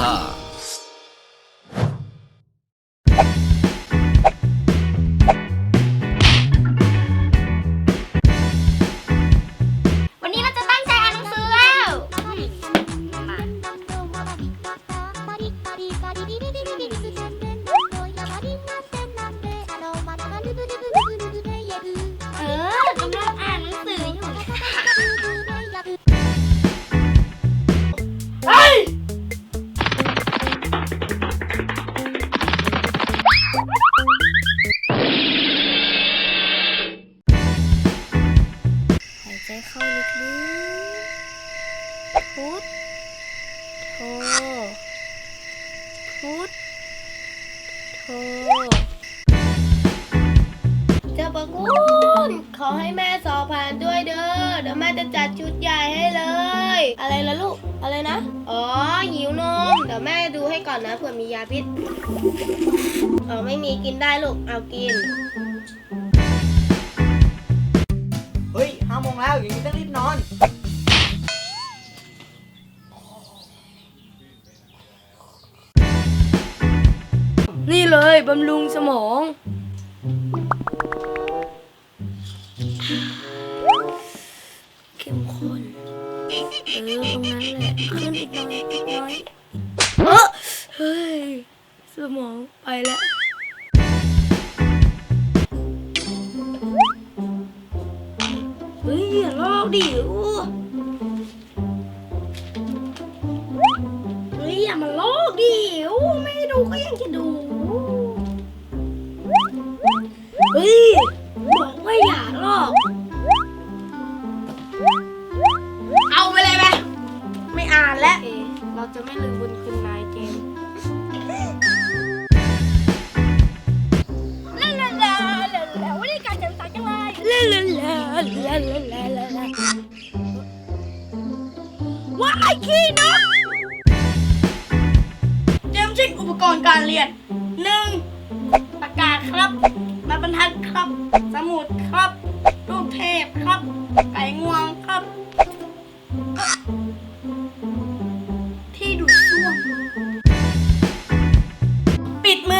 ฮ่าวันนี้เราจะตั้งใจอ่านหนังสือแล้วมา เข้าลึกๆพุทโธพุทโธเจ้าประคุณขอให้แม่สอบผ่านด้วยเด้อเดี๋ยวแม่จะจัดชุดใหญ่ให้เลย อะไรล่ะลูก อะไรนะ อ๋อ หิวนม เดี๋ยวแม่ดูให้ก่อนนะเผื่อมียาพิษ เออไม่มีกินได้ลูก เอากิน นี่เลยบำรุงสมอง เข้มข้นเออตรงนั้นแหละ ขึ้นอีกหน่อยอีกหน่อยเออเฮ้ย สมองไปแล้ว เฮ้ยอย่าลอกดิอู้เฮ้ยอย่ามาลอกดิอู้ไม่ดูก็ยังจะดู เราจะไม่ลืมบุญคุณนายเจมลาลาลาลาลาวันนี้การจัดสรรจังเลยลาลาลาลาลาลาลาลาว้ายขี้นกเตรียมเช็คอุปกรณ์การเรียนหนึ่งปากกาครับไม้บรรทัดครับ สมุดครับ รูปเทพครับ ไก่งวงครับ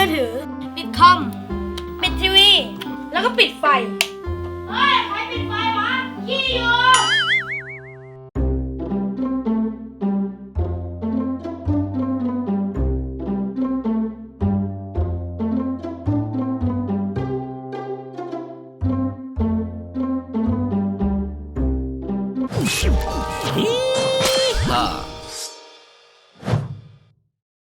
อถือ ปิดคอม ปิดทีวี แล้วก็ปิดไฟ เฮ้ย ใครปิดไฟวะขี้อยู่ฮ่า